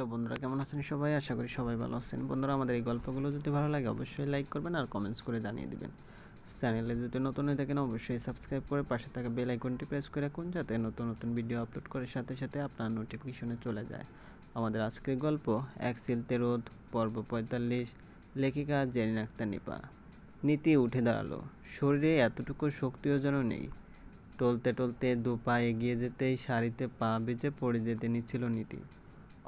Hello বন্ধুরা, কেমন আছেন সবাই? আশা করি সবাই ভালো আছেন। বন্ধুরা, আমাদের এই গল্পগুলো যদি ভালো লাগে, অবশ্যই লাইক করবেন আর কমেন্টস করে জানিয়ে দিবেন। চ্যানেলে যদি নতুন হয়ে থাকেন, অবশ্যই সাবস্ক্রাইব করে পাশে থাকা বেল আইকনটি প্রেস করে রাখুন, যাতে নতুন নতুন ভিডিও আপলোড করার সাথে সাথে আপনার নোটিফিকেশনে চলে যায়। আমাদের আজকের গল্প এক সিলতে রোদ, পর্ব পঁয়তাল্লিশ, লেখিকা জেরিন আক্তার নিপা। নীতি উঠে দাঁড়াল, শরীরে এতটুকু শক্তিও যেন নেই। টলতে টলতে দু পা এগিয়ে যেতেই শাড়িতে পা বেজে পড়ে যেতে নিচ্ছিল নীতি।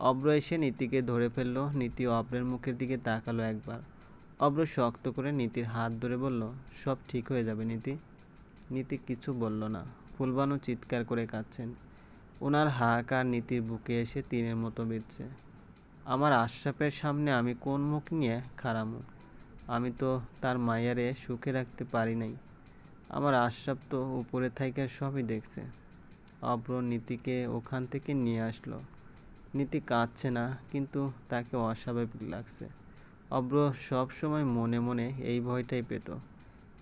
অব্র এসে নীতিকে ধরে ফেলল। নীতি অব্রের মুখের দিকে তাকালো একবার। অব্র শক্ত করে নীতির হাত ধরে বলল, সব ঠিক হয়ে যাবে নীতি। নীতি কিছু বলল না। ফুলবানু চিৎকার করে কাঁদছেন। ওনার হাহাকার নীতির বুকে এসে তীরের মতো বিঁধছে। আমার আশরাফের সামনে আমি কোন মুখ নিয়ে খারামু আমি তো তার মায়ারে সুখে রাখতে পারি নাই। আমার আশরাফ তো উপরে থাইকা সবই দেখছে। অব্র নীতিকে ওখান থেকে নিয়ে আসলো। নীতি কাঁদছে না, কিন্তু তাকে অস্বাভাবিক লাগছে। অব্র সব সময় মনে মনে এই ভয়টাই পেত।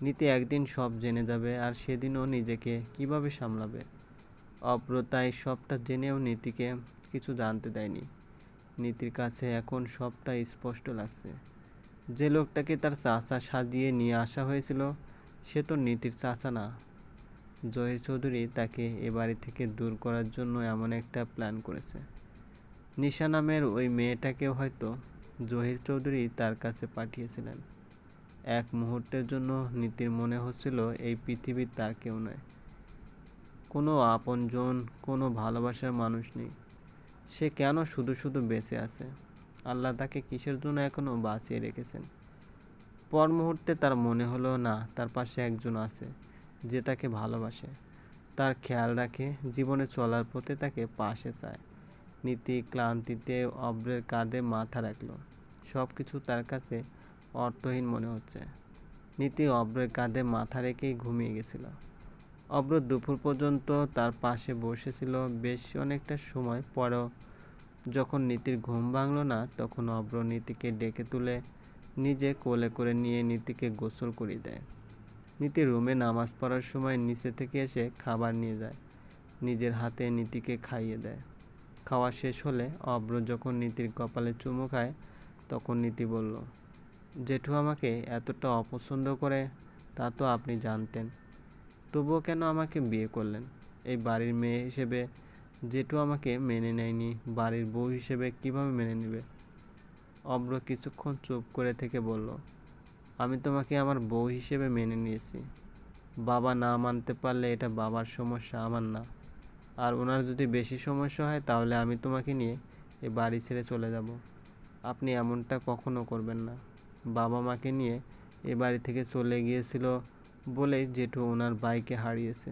নীতি একদিন সব জেনে যাবে আর সেদিনও নিজেকে কীভাবে সামলাবে? অব্র তাই সবটা জেনেও নীতিকে কিছু জানতে দেয়নি। নীতির কাছে এখন সবটা স্পষ্ট লাগছে। যে লোকটাকে তার চাচা সাজিয়ে নিয়ে আসা হয়েছিল, সে তো নীতির চাচা না। জহির চৌধুরী তাকে এ বাড়ি থেকে দূর করার জন্য এমন একটা প্ল্যান করেছে। নিশা নামের ওই মেয়েটাকেও হয়তো জহির চৌধুরী তার কাছে পাঠিয়েছিলেন। এক মুহূর্তের জন্য নীতির মনে হচ্ছিল এই পৃথিবীর তার কেউ নয়। কোনো আপনজন, কোনো ভালোবাসার মানুষ নেই। সে কেন শুধু শুধু বেঁচে আছে? আল্লাহ তাকে কিসের জন্য এখনও বাঁচিয়ে রেখেছেন? পর মুহূর্তে তার মনে হলো, না, তার পাশে একজন আছে যে তাকে ভালোবাসে। তার খেয়াল রাখে, জীবনে চলার পথে তাকে পাশে চায়। নীতি ক্লান্তিতে অব্রের কাঁধে মাথা রাখল। সব কিছু তার কাছে অর্থহীন মনে হচ্ছে। নীতি অব্রের কাঁধে মাথা রেখেই ঘুমিয়ে গেছিল। অব্র দুপুর পর্যন্ত তার পাশে বসেছিল বেশ অনেকটা সময় পরেও। যখন নীতির ঘুম ভাঙলো না, তখন অব্র নীতিকে ডেকে তুলে নিজে কোলে করে নিয়ে নীতিকে গোসল করিয়ে দেয়। নীতি রুমে নামাজ পড়ার সময় নিচে থেকে এসে খাবার নিয়ে যায়। নিজের হাতে নীতিকে খাইয়ে দেয়। খাওয়া শেষ হলে অব্র যখন নীতির কপালে চুমু খায়, তখন নীতি বলল, জেঠু আমাকে এতটা অপছন্দ করে, তা তো আপনি জানতেন। তবুও কেন আমাকে বিয়ে করলেন? এই বাড়ির মেয়ে হিসেবে জেঠু আমাকে মেনে নেয়নি, বাড়ির বউ হিসেবে কীভাবে মেনে নেবে? অব্র কিছুক্ষণ চুপ করে থেকে বলল, আমি তোমাকে আমার বউ হিসেবে মেনে নিয়েছি। বাবা না মানতে পারলে এটা বাবার সমস্যা আমার না। আর ওনার যদি বেশি সমস্যা হয়, তাহলে আমি তোমাকে নিয়ে এ বাড়ি ছেড়ে চলে যাব। আপনি এমনটা কখনো করবেন না। বাবা মাকে নিয়ে এ বাড়ি থেকে চলে গিয়েছিল বলেই জেঠু ওনার বাইকে হারিয়েছে।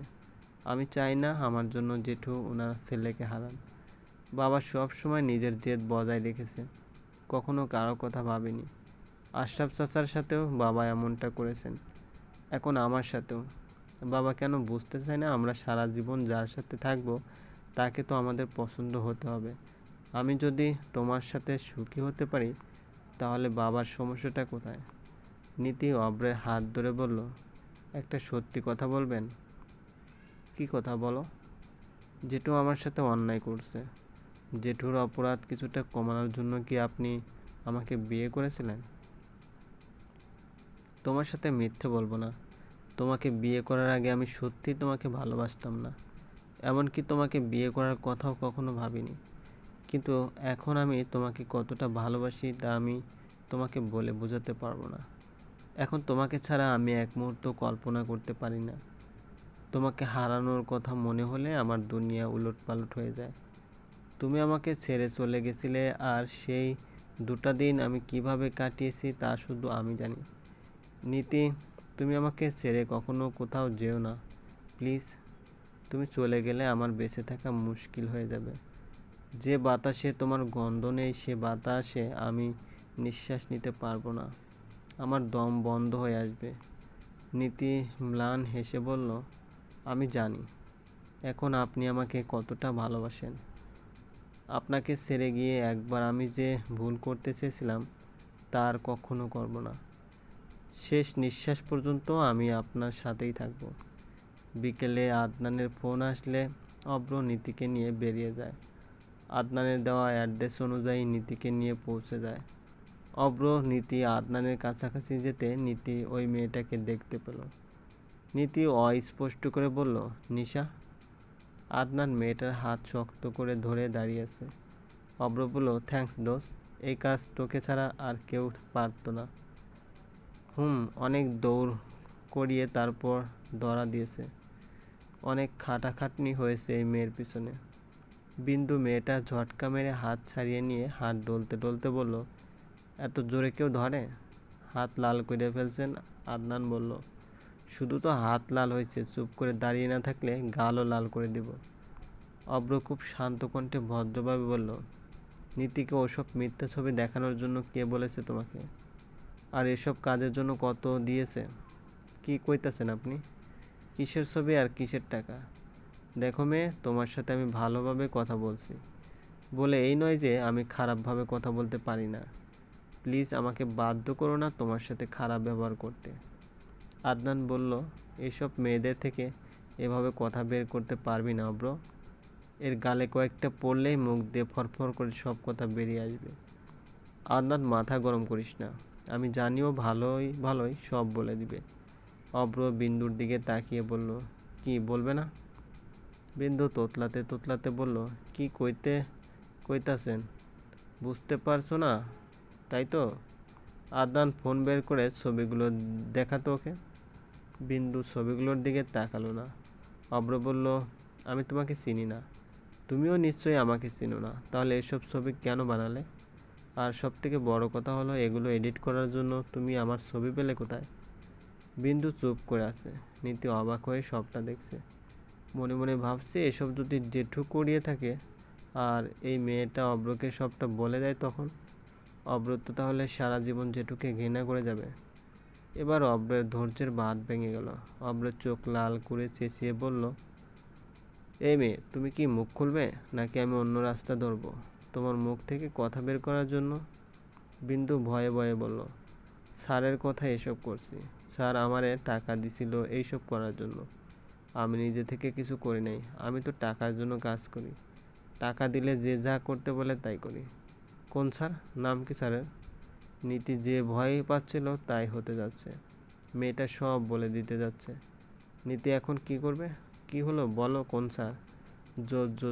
আমি চাই না আমার জন্য জেঠু ওনার ছেলেকে হারান। বাবা সব সময় নিজের জেদ বজায় রেখেছে। কখনো কারও কথা ভাবেনি। আশরাফ চাচার সাথেও বাবা এমনটা করেছেন। এখন আমার সাথেও। বাবা কেন বুঝতে চায় না আমরা সারা জীবন যার সাথে থাকব, তাকে তো আমাদের পছন্দ হতে হবে। আমি যদি তোমার সাথে সুখী হতে পারি, তাহলে বাবার সমস্যাটা কোথায়? নীতি অব্রের হাত ধরে বলল, একটা সত্যি কথা বলবেন? কি কথা বলো? জেঠু আমার সাথে অন্যায় করছে। জেঠুর অপরাধ কিছুটা কমানোর জন্য কি আপনি আমাকে বিয়ে করেছিলেন? তোমার সাথে মিথ্যে বলব না। তোমাকে বিয়ে করার আগে আমি সত্যি তোমাকে ভালোবাসতাম না। এমনকি তোমাকে বিয়ে করার কথাও কখনো ভাবিনি। কিন্তু এখন আমি তোমাকে কতটা ভালোবাসি তা আমি তোমাকে বলে বোঝাতে পারব না। এখন তোমাকে ছাড়া আমি এক মুহূর্ত কল্পনা করতে পারি না। তোমাকে হারানোর কথা মনে হলে আমার দুনিয়া উলট পালট হয়ে যায়। তুমি আমাকে ছেড়ে চলে গেছিলে আর সেই দুটা দিন আমি কীভাবে কাটিয়েছি তা শুধু আমি জানি। নীতি তুমি আমাকে ছেড়ে কখনো কোথাও যেও না। প্লিজ, তুমি চলে গেলে আমার বেঁচে থাকা মুশকিল হয়ে যাবে। যে বাতাসে তোমার গন্ধ নেই, সে বাতাসে আমি নিঃশ্বাস নিতে পারব না। আমার দম বন্ধ হয়ে আসবে। নীতি ম্লান হেসে বলল, আমি জানি। এখন আপনি আমাকে কতটা ভালোবাসেন। আপনাকে ছেড়ে গিয়ে একবার আমি যে ভুল করতে চেয়েছিলাম, তার কখনো করব না। শেষ নিঃশ্বাস পর্যন্ত আমি আপনার সাথেই থাকব। বিকেলে আদনানের ফোন আসলে অব্র নীতিকে নিয়ে বেরিয়ে যায়। আদনানের দেওয়া অ্যাড্রেস অনুযায়ী নীতিকে নিয়ে পৌঁছে যায়। অব্র নীতি আদনানের কাছাকাছি যেতে নীতি ওই মেয়েটাকে দেখতে পেল। নীতি অস্পষ্ট করে বলল, নিশা? আদনান মেয়েটার হাত শক্ত করে ধরে দাঁড়িয়ে আছে অব্র বলল, থ্যাঙ্কস দোস এই কাজ তোকে ছাড়া আর কেউ পারতো না। হুম, অনেক দৌড় করিয়ে তারপর ধরা দিয়েছে। অনেক খাটাখাটনি হয়েছে এই মেয়ের পিছনে। বিন্দু মেয়েটা ঝটকা মেরে হাত ছাড়িয়ে নিয়ে হাত ডলতে ডলতে বলল, এত জোরে কেউ ধরে? হাত লাল করে ফেলছেন আদনান বলল, শুধু তো হাত লাল হয়েছে, চুপ করে দাঁড়িয়ে না থাকলে গালও লাল করে দিব। অব্র খুব শান্ত কণ্ঠে ভদ্রভাবে বলল, নীতিকে ওসব মিথ্যা ছবি দেখানোর জন্য কে বলেছে তোমাকে? আর এসব কাজের জন্য কত দিয়েছে? কি কইতাছেন আপনি? কিসের ছবি আর কিসের টাকা? দেখো মেয়ে, তোমার সাথে আমি ভালোভাবে কথা বলছি। বলে এই নয় যে আমি খারাপভাবে কথা বলতে পারি না। প্লিজ আমাকে বাধ্য করো না তোমার সাথে খারাপ ব্যবহার করতে। আদনান বলল এইসব মেয়েদের থেকে এভাবে কথা বের করতে পারবি না ব্রো এর গালে কয়েকটা পড়লেই মুখ দিয়ে ফরফর করে সব কথা বেরিয়ে আসবে। আদনান মাথা গরম করিস না। আমি জানিও ভালোই ভালোই সব বলে দিবে। অব্র বিন্দুর দিকে তাকিয়ে বলল, কি বলবে না? বিন্দু তোতলাতে তোতলাতে বলল, কি কইতে, কইতাছেন? বুঝতে পারছ না, তাই তো? আদান ফোন বের করে ছবিগুলো দেখাতো ওকে। বিন্দু ছবিগুলোর দিকে তাকালো না। অব্র বলল, আমি তোমাকে চিনি না। তুমিও নিশ্চয়ই আমাকে চিনো না। তাহলে এসব ছবি কেন বানালে? আর সব থেকে বড় কথা হলো, এগুলো এডিট করার জন্য তুমি আমার ছবি পেলে কোথায়? বিন্দু চুপ করে আছে। নীতি অবাক হয়ে সবটা দেখছে। মনে মনে ভাবছে এসব যদি জেঠু করিয়ে থাকে আর এই মেয়েটা অব্রকে সবটা বলে দেয় তখন? অব্র তো তাহলে সারা জীবন জেঠুকে ঘৃণা করে যাবে। এবার অব্রের ধৈর্যের বাঁধ ভেঙে গেল। অব্রের চোখ লাল করে চেঁচিয়ে বলল, এই মেয়ে, তুমি কি মুখ খুলবে? নাকি আমি অন্য রাস্তা ধরবো? তোমার মুখ থেকে কথা বের করার জন্য বিন্দু ভয়ে ভয়ে বলল, স্যারের কথা এসব করছি। স্যার আমারে টাকা দিছিল এইসব করার জন্য। আমি নিজে থেকে কিছু করি নাই। আমি তো টাকার জন্য কাজ করি। টাকা দিলে যে যা করতে বলে তাই করি। কোন স্যার? নাম কি স্যারের? নীতি যে ভয় পাচ্ছিল তাই হতে যাচ্ছে। মেয়েটা সব বলে দিতে যাচ্ছে। নীতি এখন কি করবে? কি হলো বলো কোন স্যার?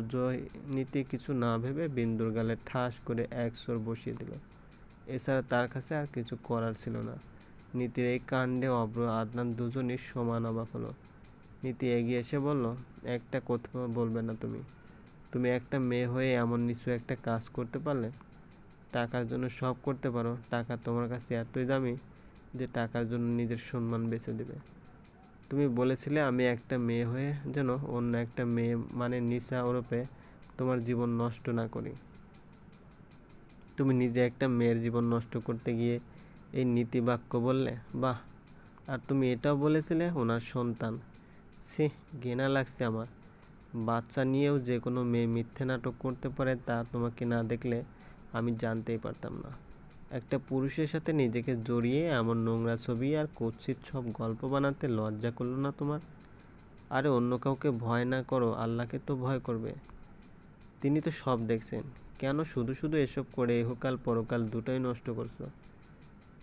জয় নীতি কিছু না ভেবে বিন্দুর গালে ঠাস করে এক সোর বসিয়ে দিল। এছাড়া তার কাছে আর কিছু করার ছিল না। নীতির এই কাণ্ডে অব্র আদনান দুজনই সমান অবাক হলো। নীতি এগিয়ে এসে বলল, একটা কথা বলবে না তুমি। তুমি একটা মেয়ে হয়ে এমন নিচু একটা কাজ করতে পারলে? টাকার জন্য সব করতে পারো। টাকা তোমার কাছে এতই দামি যে টাকার জন্য নিজের সম্মান বেছে দেবে। তুমি বলেছিলে আমি একটা মেয়ে হয়ে যেন অন্য একটা মেয়ে মানে নিশা ওরপে তোমার জীবন নষ্ট না করি। তুমি নিজে একটা মেয়ের জীবন নষ্ট করতে গিয়ে এই নীতি বাক্য বললে, বাহ, আর তুমি এটাও বলেছিলে ওনার সন্তান। সে ঘেনা লাগছে আমার। বাচ্চা নিয়েও যে কোনো মেয়ে মিথ্যে নাটক করতে পারে তা তোমাকে না দেখলে আমি জানতেই পারতাম না। একটা পুরুষের সাথে নিজেকে জড়িয়ে এমন নোংরা ছবি আর কুৎসিত সব গল্প বানাতে লজ্জা করল না তোমার? আরে অন্য কাউকে ভয় না করো, আল্লাহকে তো ভয় করবে। তিনি তো সব দেখছেন। কেন শুধু শুধু এসব করে ইহকাল পরকাল দুটোই নষ্ট করছ?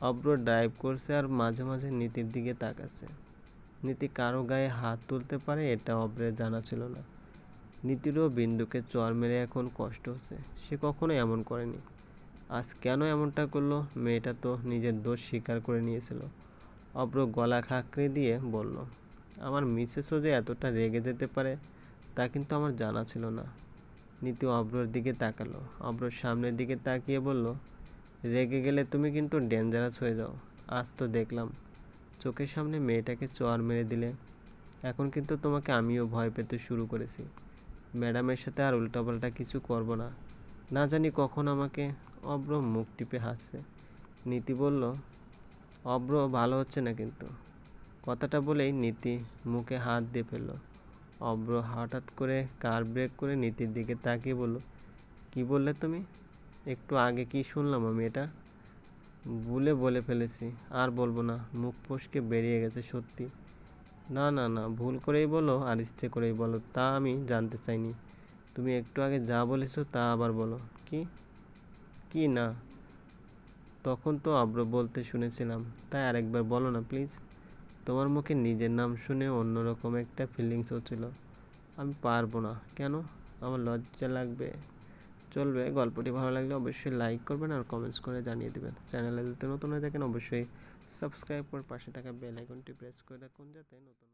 অব্র ড্রাইভ করছে আর মাঝে মাঝে নীতির দিকে তাকাচ্ছে। নীতি কারও গায়ে হাত তুলতে পারে এটা অব্রের জানা ছিল না। নীতিরও বিন্দুকে চর মেরে এখন কষ্ট হচ্ছে। সে কখনো এমন করেনি। আজ কেন এমনটা করল? মেয়েটা তো নিজের দোষ স্বীকার করে নিয়েছিল। অব্র গলা খাঁকড়ে দিয়ে বলল, আমার মিসেসও যে এতটা রেগে যেতে পারে, তা কিন্তু আমার জানা ছিল না। নীতি অব্রর দিকে তাকালো। অব্রর সামনের দিকে তাকিয়ে বলল, রেগে গেলে তুমি কিন্তু ডেঞ্জারাস হয়ে যাও। আজ তো দেখলাম, চোখের সামনে মেয়েটাকে চর মেরে দিলে। এখন কিন্তু তোমাকে আমিও ভয় পেতে শুরু করেছি। ম্যাডামের সাথে আর উল্টাপাল্টা কিছু করব না। না জানি কখন আমাকে অব্র মুখ টিপে হাসছে। নীতি বলল, অব্র, ভালো হচ্ছে না কিন্তু। কথাটা বলেই নীতি মুখে হাত দিয়ে ফেলল। অব্র হঠাৎ করে কার ব্রেক করে নীতির দিকে তাকিয়ে বলল, কি বললে তুমি? একটু আগে কি শুনলাম আমি এটা? ভুলে বলে ফেলেছি, আর বলব না। মুখ ফসকে বেরিয়ে গেছে সত্যি। না না না, ভুল করেই বলো আর ইচ্ছে করেই বলো, তা আমি জানতে চাইনি। তুমি একটু আগে যা বলেছ তা আবার বলো। কি? কি না? তখন তো আব্র বলতে শুনেছিলাম। তাই আরেকবার বলো না প্লিজ তোমার মুখে নিজের নাম শুনে অন্যরকম একটা ফিলিংস হচ্ছিল। আমি পারব না। কেন? আমার লজ্জা লাগবে। চলবে। গল্পটি ভালো লাগলে অবশ্যই লাইক করবেন আর কমেন্টস করে জানিয়ে দেবেন। চ্যানেলে যদি নতুন হয়ে থাকেন, অবশ্যই সাবস্ক্রাইব করে পাশে থাকা বেল আইকনটি প্রেস করে রাখুন, যাতে নতুন